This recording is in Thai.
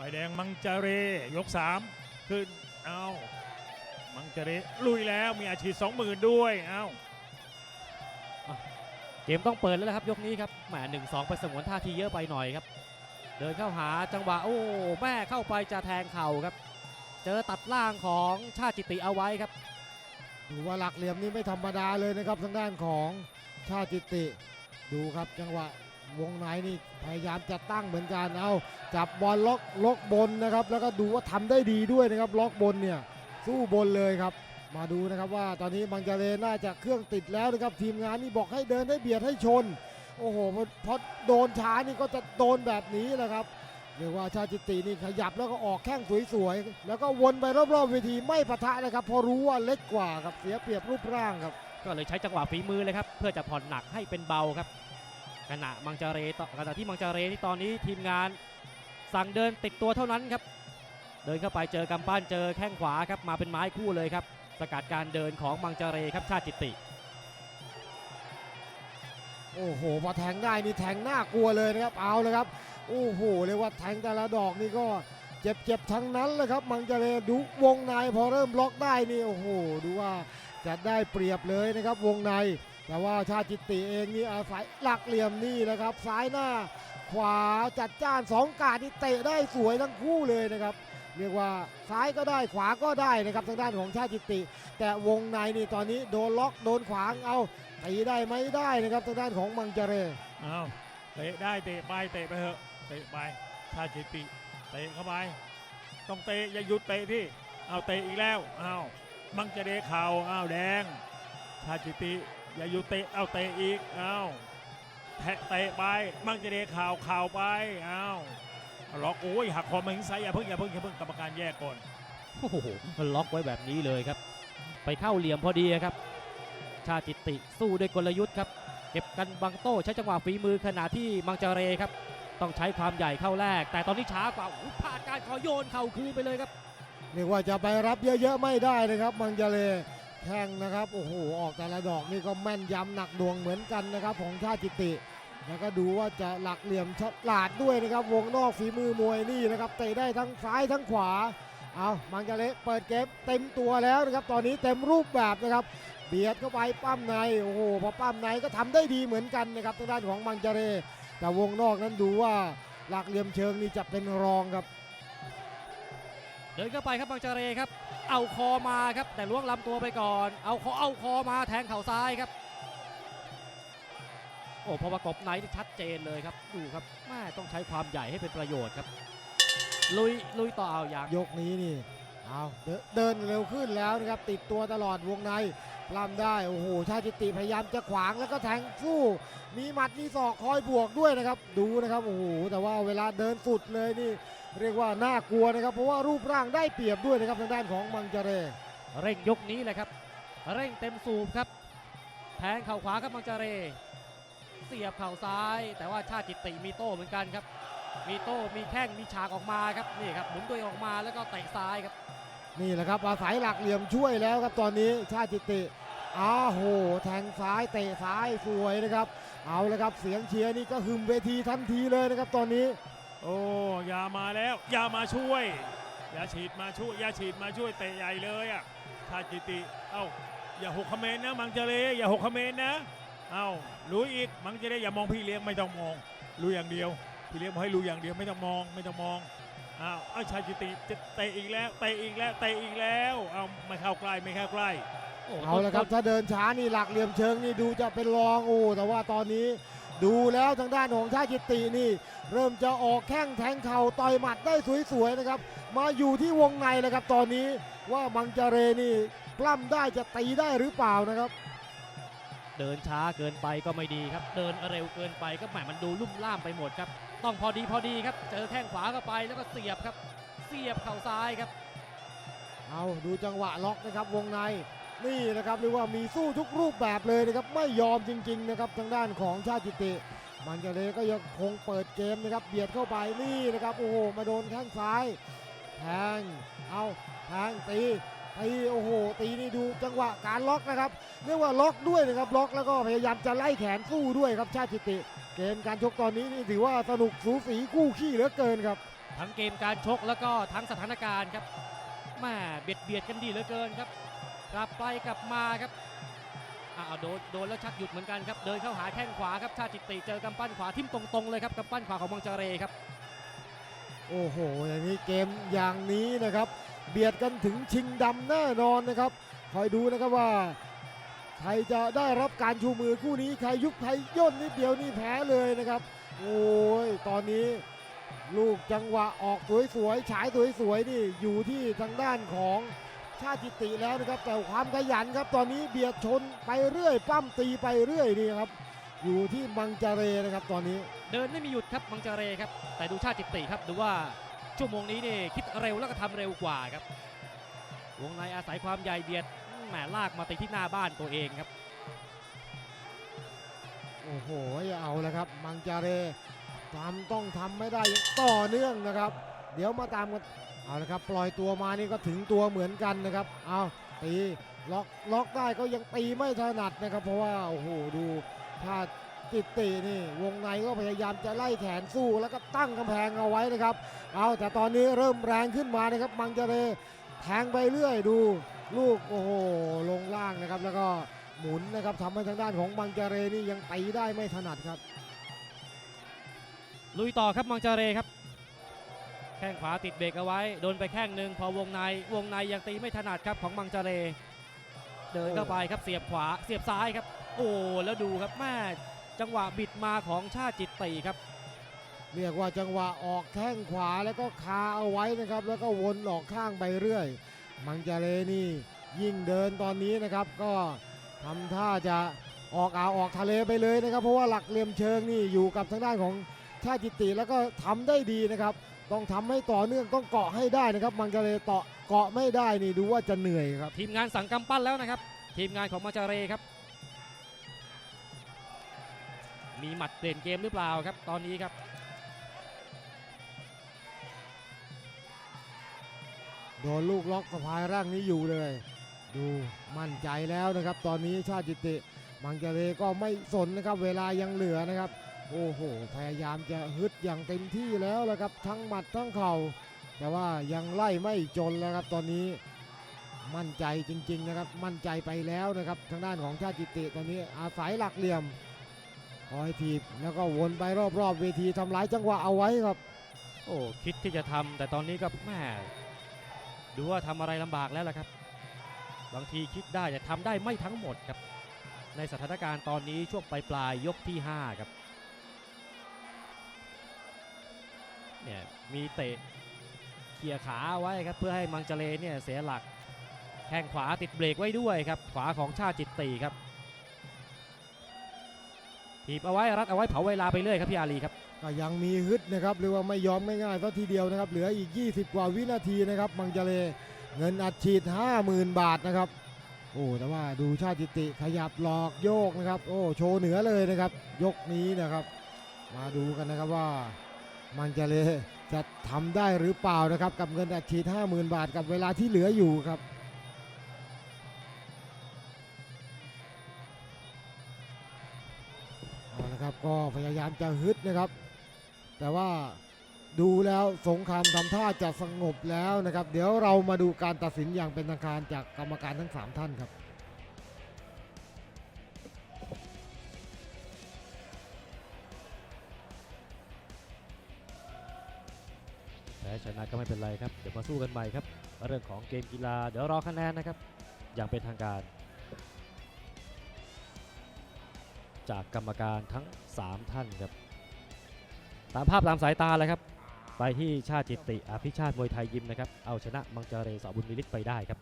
ฝ่ายแดงมังจาเรยกสามขึ้น เอามังจาเรลุยแล้วมีอาชีพสองหมื่นด้วย เอาเกมต้องเปิดแล้วนะครับยกนี้ครับแหมหนึ่งสองไปสงวนท่าทีเยอะไปหน่อยครับ เดินเข้าหาจังหวะโอ้แม่เข้าไปจะแทงเข่าครับ เจอตัดล่างของชาติจิติเอาไว้ครับดูว่าหลักเหลี่ยมนี่ไม่ธรรมดาเลยนะครับทางด้านของชาติจิติ ดูครับจังหวะ วงในนี่พยายามจะตั้งเหมือนกันเอาจับบอลล็อกล็อกบนนะครับ แล้วก็ดูว่าทำได้ดีด้วยนะครับ ล็อกบนเนี่ยสู้บนเลยครับ มาดูนะครับว่าตอนนี้บังจาเลน่าจะเครื่องติดแล้วนะครับ ทีมงานนี่บอกให้เดินให้เบียดให้ชน โอ้โหพอโดนช้านี่ก็จะโดนแบบนี้แหละครับเรียกว่าชาติจิตินี่ขยับแล้วก็ออกแข้งสวยๆ แล้วก็วนไปรอบๆเวทีไม่ปะทะนะครับเพอรู้ว่าเล็กกว่าครับเสียเปรียบรูปร่างครับ ก็เลยใช้จังหวะฝีมือเลยครับ เพื่อจะผ่อนหนักให้เป็นเบาครับ ขณะมังจาเรตขณะที่มังจาเรที่ตอนนี้ทีมงานสั่งเดินติดตัวเท่านั้นครับ เดินเข้าไปเจอกำปั้นเจอแข้งขวาครับมาเป็นไม้คู่เลยครับ สกัดการเดินของมังจาเรครับชาติจิตติ โอ้โหพอแทงได้นี่แทงน่ากลัวเลยนะครับเอาเลยครับโอ้โหเรียกว่าแทงแต่ละดอกนี่ก็เจ็บๆทั้งนั้นเลยครับ มังเจเลดูวงในพอเริ่มล็อกได้นี่โอ้โหดูว่าจะได้เปรียบเลยนะครับวงใน แต่ว่าชาติจิตติเองนี่อาศัยหลักเหลี่ยมนี่แหละครับ ซ้ายหน้าขวาจัดจ้านสองกาดนี่เตะได้สวยทั้งคู่เลยนะครับ เรียกว่าซ้ายก็ได้ขวาก็ได้นะครับทางด้านของชาติจิตติ แต่วงในนี่ตอนนี้โดนล็อกโดนขวางเอาตีได้ไหมได้นะครับทางด้านของมังเจเรเอาเตะได้เตะไปเตะไปเถอะเตะไปชาจิตติเตะเข้าไปต้องเตะอย่าหยุดเตะที่เอาเตะอีกแล้วเอามังจเรเข่าเอาแดง ชาจิตติ อย่าหยุดเตะเอาเตะอีกเอาแทะเตะไปมังจาเรเข่าเข่าไปเอาล็อกโอ้ยหักคอมาหิงไซอย่าเพิ่งอย่าเพิ่งอย่าเพิ่งกรรมการแยกก่อนโอ้โหมันล็อกไว้แบบนี้เลยครับ ไปเข้าเหลี่ยมพอดีครับ ชาติจิติสู้ด้วยกลยุทธ์ครับ เก็บกันบังโต้ใช้จังหวะฝีมือขณะที่มังจาเรครับ ต้องใช้ความใหญ่เข้าแรก แต่ตอนนี้ช้ากว่าอู้พลาดการขอโยนเข่าคืนไปเลยครับเรียกว่าจะไปรับเยอะๆไม่ได้นะครับ มังเจเล แข้งนะครับโอ้โหออกแต่ละดอกนี่ก็แม่นยำหนักดวงเหมือนกันนะครับของชาติจิติ แล้วก็ดูว่าจะหลักเหลี่ยมฉลาดด้วยนะครับ วงนอกฝีมือมวยนี่นะครับเตะได้ทั้งซ้ายทั้งขวาเอามังเจเลเปิดเกมเต็มตัวแล้วนะครับตอนนี้เต็มรูปแบบนะครับเบียดเข้าไปปั้มในโอ้โหพอปั้มในก็ทำได้ดีเหมือนกันนะครับทางด้านของมังเจเรแต่วงนอกนั้นดูว่าหลักเหลี่ยมเชิงนี่จะเป็นรองครับ เดินเข้าไปครับบังจาเรครับ เอาคอมาครับ แต่ล้วงลำตัวไปก่อน เอาคอเอาคอมาแทงเข่าซ้ายครับ โอ้พอประกบในนี่ชัดเจนเลยครับ ดูครับแม่ต้องใช้ความใหญ่ให้เป็นประโยชน์ครับ ลุยลุยต่อเอาอย่างยกนี้นี่เอาเดินเดินเร็วขึ้นแล้วนะครับ ติดตัวตลอดวงในปล้ำได้ โอ้โห ชาติจิติพยายามจะขวางแล้วก็แทงสู้ มีหมัดมีศอกคอยบวกด้วยนะครับ ดูนะครับ โอ้โห แต่ว่าเวลาเดินสุดเลยนี่เรียกว่าน่ากลัวนะครับ เพราะว่ารูปร่างได้เปรียบด้วยนะครับทางด้านของมังเจเรเร่งยกนี้เลยครับ เร่งเต็มสูบครับ แทงเข่าขวาครับบังจาเร เสียบเข่าซ้าย แต่ว่าชาติจิตติมีโต้เหมือนกันครับ มีโต้มีแข้งมีฉากออกมาครับนี่ครับหมุนตัวเองออกมาแล้วก็เตะซ้ายครับ นี่แหละครับอาศัยหลักเหลี่ยมช่วยแล้วครับตอนนี้ชาติจิติอ้าวโห แทงซ้ายเตะซ้ายสวยนะครับ เอาละครับเสียงเชียร์นี่ก็หึมเวทีทันทีเลยนะครับตอนนี้ โอ้ยามาแล้วยามาช่วยยาฉีดมาช่วยยาฉีดมาช่วยเตะใหญ่เลยอะชาจิติเอ้าอย่าหกคเขมนนะมังเจเลอย่าหกคเขมนนะเอ้ารู้อีกมังเจเลอย่ามองพี่เลี้ยงไม่ต้องมองรู้อย่างเดียวพี่เลี้ยงให้รู้อย่างเดียวไม่ต้องมองไม่ต้องมองอ้าวเอาชาจิติจะเตะอีกแล้วเตะอีกแล้วเตะอีกแล้วเอาไม่เข้าใกล้ไม่เข้าใกล้เอาละครับถ้าเดินช้านี่หลักเหลี่ยมเชิงนี่ดูจะเป็นรองโอ้แต่ว่าตอนนี้ ดูแล้วทางด้านของชาติจิตินี่ เริ่มจะออกแข้งแทงเข่าต่อยหมัดได้สวยๆนะครับ มาอยู่ที่วงในแล้วครับตอนนี้ว่ามังจาเรนี่ปล้ำได้จะตีได้หรือเปล่านะครับ เดินช้าเกินไปก็ไม่ดีครับ เดินเร็วเกินไปก็แหมมันดูลุ่มล่ามไปหมดครับ ต้องพอดีพอดีครับ เจอแข้งขวาเข้าไปแล้วก็เสียบครับ เสียบเข่าซ้ายครับ เอาดูจังหวะล็อกนะครับวงใน นี่นะครับเรียกว่ามีสู้ทุกรูปแบบเลยนะครับไม่ยอมจริงๆนะครับทางด้านของชาติจิติ มันจะเลยก็ยังคงเปิดเกมนะครับเบียดเข้าไปนี่นะครับโอ้โหมาโดนแข้งซ้ายแทงเอาแทงตีตีโอ้โห ตีนี่ดูจังหวะการล็อกนะครับ เรียกว่าล็อกด้วยนะครับล็อกแล้วก็พยายามจะไล่แขนสู้ด้วยครับชาติจิติ เกมการชกตอนนี้นี่ถือว่าสนุกสูสีคู่ขี้เหลือเกินครับ ทั้งเกมการชกแล้วก็ทั้งสถานการณ์ครับแม่เบียดเบียดกันดีเหลือเกินครับ กลับไปกลับมาครับอ้าวโดนโดนแล้วชักหยุดเหมือนกันครับเดินเข้าหาแข้งขวาครับชาติจิตติเจอกำปั้นขวาทิ่มตรงๆเลยครับกำปั้นขวาของมังจเรครับโอ้โหอย่างนี้เกมอย่างนี้นะครับ เบียดกันถึงชิงดำแน่นอนนะครับ คอยดูนะครับว่าใครจะได้รับการชูมือคู่นี้ใครยุบใครย่นนิดเดียวนี่แพ้เลยนะครับ โอ้ยตอนนี้ลูกจังหวะออกสวยๆฉายสวยๆนี่อยู่ที่ทางด้านของ ชาติจิติแล้วนะครับ แต่ความขยันครับตอนนี้เบียดชนไปเรื่อย ปั้มตีไปเรื่อยนี่ครับ อยู่ที่มังจาเรนะครับตอนนี้ เดินไม่มีหยุดครับมังจาเรครับ แต่ดูชาติจิตติครับดูว่าชั่วโมงนี้นี่คิดเร็วแล้วก็ทำเร็วกว่าครับ วงในอาศัยความใหญ่เบียดแหมลากมาตีที่หน้าบ้านตัวเองครับ โอ้โหเอาแล้วครับ มังจาเรทำต้องทำไม่ได้อย่างต่อเนื่องนะครับ เดี๋ยวมาตามกัน เอาละครับปล่อยตัวมานี่ก็ถึงตัวเหมือนกันนะครับ เอาตีล็อกล็อกได้ก็ยังตีไม่ถนัดนะครับ เพราะว่าโอ้โหดูถ้าติดตีนี่วงในก็พยายามจะไล่แขนสู้แล้วก็ตั้งกำแพงเอาไว้นะครับ เอาแต่ตอนนี้เริ่มแรงขึ้นมานะครับ มังจเรแทงไปเรื่อยดูลูกโอ้โหลงล่างนะครับ แล้วก็หมุนนะครับทำให้ทางด้านของมังจเรนี่ยังตีได้ไม่ถนัดครับ ลุยต่อครับมังจเรครับ แข้งขวาติดเบรกเอาไว้ โดนไปแข้งหนึ่งพอวงในวงในยังตีไม่ถนัดครับของมังจเร เดินเข้าไปครับเสียบขวาเสียบซ้ายครับ โอ้แล้วดูครับแม่จังหวะบิดมาของชาติจิตติครับ เรียกว่าจังหวะออกแข้งขวาแล้วก็คาเอาไว้นะครับ แล้วก็วนออกข้างไปเรื่อย มังจเลนี่ยิ่งเดินตอนนี้นะครับ ก็ทำท่าจะออกอ่าวออกทะเลไปเลยนะครับ เพราะว่าหลักเหลี่ยมเชิงนี่อยู่กับทางด้านของชาติจิตติแล้วก็ทำได้ดีนะครับ ต้องทำให้ต่อเนื่องต้องเกาะให้ได้นะครับ มังจาเลเตาะเกาะไม่ได้นี่ดูว่าจะเหนื่อยครับ ทีมงานสั่งกำปั้นแล้วนะครับ ทีมงานของมังจาเรครับ มีหมัดเปลี่ยนเกมหรือเปล่าครับ ตอนนี้ครับโดนลูกล็อกสะพายร่างนี้อยู่เลย ดูมั่นใจแล้วนะครับ ตอนนี้ชาติจิติ มังจาเลก็ไม่สนนะครับ เวลายังเหลือนะครับ โอ้โห พยายามจะฮึดอย่างเต็มที่แล้วละครับ ทั้งหมัดทั้งเข่า แต่ว่ายังไล่ไม่จนแล้วครับตอนนี้มั่นใจจริง ๆ นะครับ มั่นใจไปแล้วนะครับ ทางด้านของชาติจิติตอนนี้อาศัยหลักเหลี่ยมคอยทีบแล้วก็วนไปรอบๆเวทีทำร้ายจังหวะเอาไว้ครับ โอ้คิดที่จะทำแต่ตอนนี้ก็แม่ดูว่าทำอะไรลำบากแล้วล่ะครับ บางทีคิดได้แต่ทำได้ไม่ทั้งหมดครับ ในสถานการณ์ตอนนี้ช่วงปลายปลายยกที่ 5 ครับ เนี่ยมีเตะเขี่ยขาไว้ครับเพื่อให้มังจเลเนี่ยเสียหลักแข้งขวาติดเบรกไว้ด้วยครับขวาของชาติจิตตีครับถีบเอาไว้รัดเอาไว้เผาเวลาไปเรื่อยครับพี่อาลีครับก็ยังมีฮึดนะครับหรือว่าไม่ยอมง่ายๆสักทีเดียวนะครับเหลืออีก 20 กว่าวินาทีนะครับมังจเลเงินอัดฉีด 50,000 บาทนะครับโอ้แต่ว่าดูชาติจิติขยับหลอกโยกนะครับ โอ้โชว์เหนือเลยนะครับ ยกนี้นะครับ มาดูกันนะครับว่า มังจาเลจะทำได้หรือเปล่านะครับ กับเงินอัดฉีด50,000 บาทกับเวลาที่เหลืออยู่ครับเอาละครับก็พยายามจะฮึดนะครับ แต่ว่าดูแล้วสงครามทำท่าจะสงบแล้วนะครับ เดี๋ยวเรามาดูการตัดสินอย่างเป็นทางการจากกรรมการทั้ง 3 ท่านครับ พ้ชนะก็ไม่เป็นไรครับ เดี๋ยวมาสู้กันใหม่ครับ เรื่องของเกมกีฬาเดี๋ยวรอคะแนนนะครับ อย่างเป็นทางการ จากกรรมการทั้ง 3 ท่านครับ ตามภาพตามสายตาเลยครับ ไปที่ชาติจิตติอภิชาติมวยไทยยิมนะครับ เอาชนะมังจเรสอบุญมิลิตไปได้ครับ